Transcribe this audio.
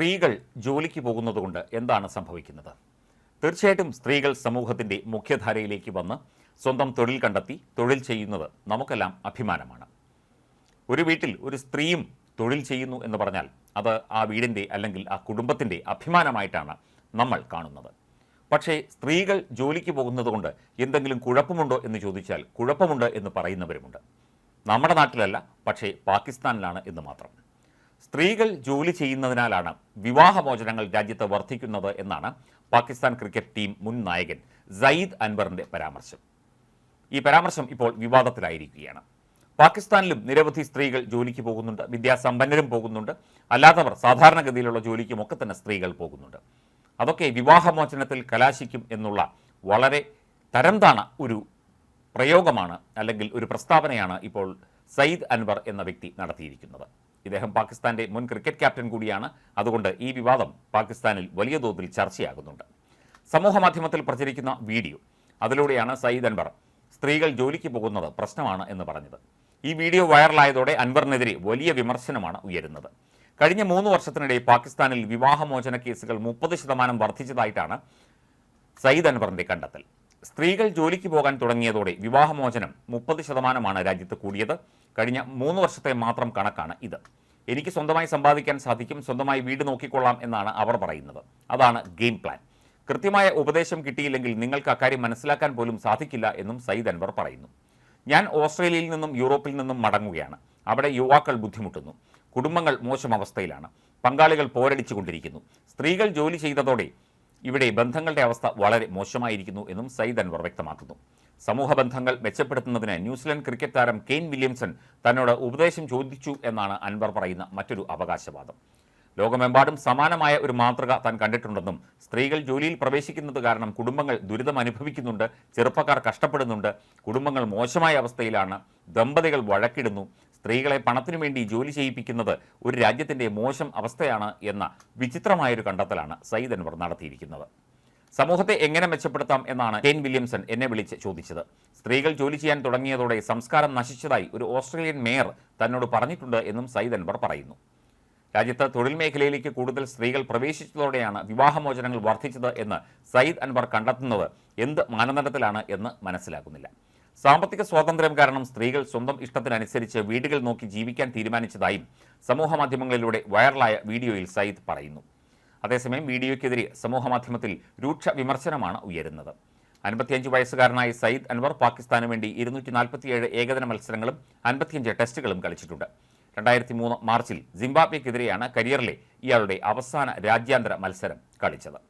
സ്ത്രീകൾ ജോലിക്ക് പോകുന്നതുകൊണ്ട് എന്താണ് സംഭവിക്കുന്നത്? തീർച്ചയായിട്ടും സ്ത്രീകൾ സമൂഹത്തിന്റെ മുഖ്യധാരയിലേക്ക് വന്ന് സ്വന്തം തൊഴിൽ കണ്ടെത്തി തൊഴിൽ ചെയ്യുന്നത് നമുക്കെല്ലാം അഭിമാനമാണ്. ഒരു വീട്ടിൽ ഒരു സ്ത്രീയും തൊഴിൽ ചെയ്യുന്നു എന്ന് പറഞ്ഞാൽ അത് ആ വീടിന്റെ അല്ലെങ്കിൽ ആ കുടുംബത്തിന്റെ അഭിമാനമായിട്ടാണ് നമ്മൾ കാണുന്നത്. പക്ഷേ സ്ത്രീകൾ ജോലിക്ക് പോകുന്നതുകൊണ്ട് എന്തെങ്കിലും കുഴപ്പമുണ്ടോ എന്ന് ചോദിച്ചാൽ കുഴപ്പമുണ്ട് എന്ന് പറയുന്നവരുമുണ്ട്. നമ്മുടെ നാട്ടിലല്ല പക്ഷേ പാകിസ്ഥാനിലാണ് എന്ന് മാത്രം. സ്ത്രീകൾ ജോലി ചെയ്യുന്നതിനാലാണ് വിവാഹമോചനങ്ങൾ രാജ്യത്ത് വർദ്ധിക്കുന്നത് എന്നാണ് പാകിസ്ഥാൻ ക്രിക്കറ്റ് ടീം മുൻ നായകൻ സയ്യിദ് അൻവറിന്റെ പരാമർശം. ഈ പരാമർശം ഇപ്പോൾ വിവാദത്തിലായിരിക്കുകയാണ്. പാകിസ്ഥാനിലും നിരവധി സ്ത്രീകൾ ജോലിക്ക് പോകുന്നുണ്ട് വിദ്യാസമ്പന്നരും പോകുന്നുണ്ട് അല്ലാത്തവർ സാധാരണഗതിയിലുള്ള ജോലിക്കും ഒക്കെ തന്നെ സ്ത്രീകൾ പോകുന്നുണ്ട്. അതൊക്കെ വിവാഹമോചനത്തിൽ കലാശിക്കും എന്നുള്ള വളരെ തരംതാണ ഒരു പ്രയോഗമാണ് അല്ലെങ്കിൽ ഒരു പ്രസ്താവനയാണ് ഇപ്പോൾ സയ്യിദ് അൻവർ എന്ന വ്യക്തി നടത്തിയിരിക്കുന്നത്. ഇദ്ദേഹം പാകിസ്ഥാന്റെ മുൻ ക്രിക്കറ്റ് ക്യാപ്റ്റൻ കൂടിയാണ്. അതുകൊണ്ട് ഈ വിവാദം പാകിസ്ഥാനിൽ വലിയ തോതിൽ ചർച്ചയാകുന്നുണ്ട്. സമൂഹമാധ്യമത്തിൽ പ്രചരിക്കുന്ന വീഡിയോ. അതിലൂടെയാണ് സയ്യിദ് അൻവർ സ്ത്രീകൾ ജോലിക്ക് പോകുന്നത് പ്രശ്നമാണ് എന്ന് പറഞ്ഞത്. ഈ വീഡിയോ വൈറലായതോടെ അൻവറിനെതിരെ വലിയ വിമർശനമാണ് ഉയരുന്നത്. കഴിഞ്ഞ മൂന്ന് വർഷത്തിനിടെ പാകിസ്ഥാനിൽ വിവാഹമോചന കേസുകൾ മുപ്പത് ശതമാനം വർദ്ധിച്ചതായിട്ടാണ് സയ്യിദ് അൻവറിന്റെ കണ്ടെത്തൽ. സ്ത്രീകൾ ജോലിക്ക് പോകാൻ തുടങ്ങിയതോടെ വിവാഹമോചനം മുപ്പത് ശതമാനമാണ് രാജ്യത്ത് കൂടിയത്. കഴിഞ്ഞ മൂന്ന് വർഷത്തെ മാത്രം കണക്കാണ് ഇത്. എനിക്ക് സ്വന്തമായി സമ്പാദിക്കാൻ സാധിക്കും സ്വന്തമായി വീട് നോക്കിക്കൊള്ളാം എന്നാണ് അവർ പറയുന്നത്. അതാണ് ഗെയിം പ്ലാൻ. കൃത്യമായ ഉപദേശം കിട്ടിയില്ലെങ്കിൽ നിങ്ങൾക്ക് അക്കാര്യം മനസ്സിലാക്കാൻ പോലും സാധിക്കില്ല എന്നും സയ്യിദ് അൻവർ പറയുന്നു. ഞാൻ ഓസ്ട്രേലിയയിൽ നിന്നും യൂറോപ്പിൽ നിന്നും മടങ്ങുകയാണ്. അവിടെ യുവാക്കൾ ബുദ്ധിമുട്ടുന്നു. കുടുംബങ്ങൾ മോശം അവസ്ഥയിലാണ്. പങ്കാളികൾ പോരടിച്ചുകൊണ്ടിരിക്കുന്നു. സ്ത്രീകൾ ജോലി ചെയ്തതോടെ ഇവിടെ ബന്ധങ്ങളുടെ അവസ്ഥ വളരെ മോശമായിരിക്കുന്നു എന്നും സയ്യിദ് അൻവർ വ്യക്തമാക്കുന്നു. സമൂഹ ബന്ധങ്ങൾ മെച്ചപ്പെടുത്തുന്നതിന് ന്യൂസിലൻഡ് ക്രിക്കറ്റ് താരം കെയ്ൻ വില്യംസൺ തന്നോട് ഉപദേശം ചോദിച്ചു എന്നാണ് അൻവർ പറയുന്ന മറ്റൊരു അവകാശവാദം. ലോകമെമ്പാടും സമാനമായ ഒരു മാതൃക താൻ കണ്ടിട്ടുണ്ടെന്നും സ്ത്രീകൾ ജോലിയിൽ പ്രവേശിക്കുന്നത് കാരണം കുടുംബങ്ങൾ ദുരിതം അനുഭവിക്കുന്നുണ്ട് ചെറുപ്പക്കാർ കഷ്ടപ്പെടുന്നുണ്ട് കുടുംബങ്ങൾ മോശമായ അവസ്ഥയിലാണ് ദമ്പതികൾ വഴക്കിടുന്നു സ്ത്രീകളെ പണത്തിനു വേണ്ടി ജോലി ചെയ്യിപ്പിക്കുന്നത് ഒരു രാജ്യത്തിന്റെ മോശം അവസ്ഥയാണ് എന്ന വിചിത്രമായൊരു കണ്ടെത്തലാണ് സയ്യിദ് അൻവർ നടത്തിയിരിക്കുന്നത്. സമൂഹത്തെ എങ്ങനെ മെച്ചപ്പെടുത്താം എന്നാണ് കെയിൻ വില്യംസൺ എന്നെ വിളിച്ച് ചോദിച്ചത്. സ്ത്രീകൾ ജോലി ചെയ്യാൻ തുടങ്ങിയതോടെ സംസ്കാരം നശിച്ചതായി ഒരു ഓസ്ട്രേലിയൻ മേയർ തന്നോട് പറഞ്ഞിട്ടുണ്ട് എന്നും സയ്യിദ് അൻവർ പറയുന്നു. രാജ്യത്ത് തൊഴിൽ മേഖലയിലേക്ക് കൂടുതൽ സ്ത്രീകൾ പ്രവേശിച്ചതോടെയാണ് വിവാഹമോചനങ്ങൾ വർദ്ധിച്ചത് എന്ന് സയ്യിദ് അൻവർ കണ്ടെത്തുന്നത് എന്ത് മാനദണ്ഡത്തിലാണ് എന്ന് മനസ്സിലാക്കുന്നില്ല. സാമ്പത്തിക സ്വാതന്ത്ര്യം കാരണം സ്ത്രീകൾ സ്വന്തം ഇഷ്ടത്തിനനുസരിച്ച് വീടുകൾ നോക്കി ജീവിക്കാൻ തീരുമാനിച്ചതായും സമൂഹ മാധ്യമങ്ങളിലൂടെ വൈറലായ വീഡിയോയിൽ സയ്യിദ് പറയുന്നു. അതേസമയം വീഡിയോയ്ക്കെതിരെ സമൂഹമാധ്യമത്തിൽ രൂക്ഷ വിമർശനമാണ് ഉയരുന്നത്. അൻപത്തിയഞ്ച് വയസ്സുകാരനായ സയ്യിദ് അൻവർ പാകിസ്ഥാന് വേണ്ടി ഇരുന്നൂറ്റി നാൽപ്പത്തിയേഴ് ഏകദിന മത്സരങ്ങളും അൻപത്തിയഞ്ച് ടെസ്റ്റുകളും കളിച്ചിട്ടുണ്ട്. രണ്ടായിരത്തി മൂന്ന് മാർച്ചിൽ സിംബാബ്വെക്കെതിരെയാണ് കരിയറിലെ ഇയാളുടെ അവസാന രാജ്യാന്തര മത്സരം കളിച്ചത്.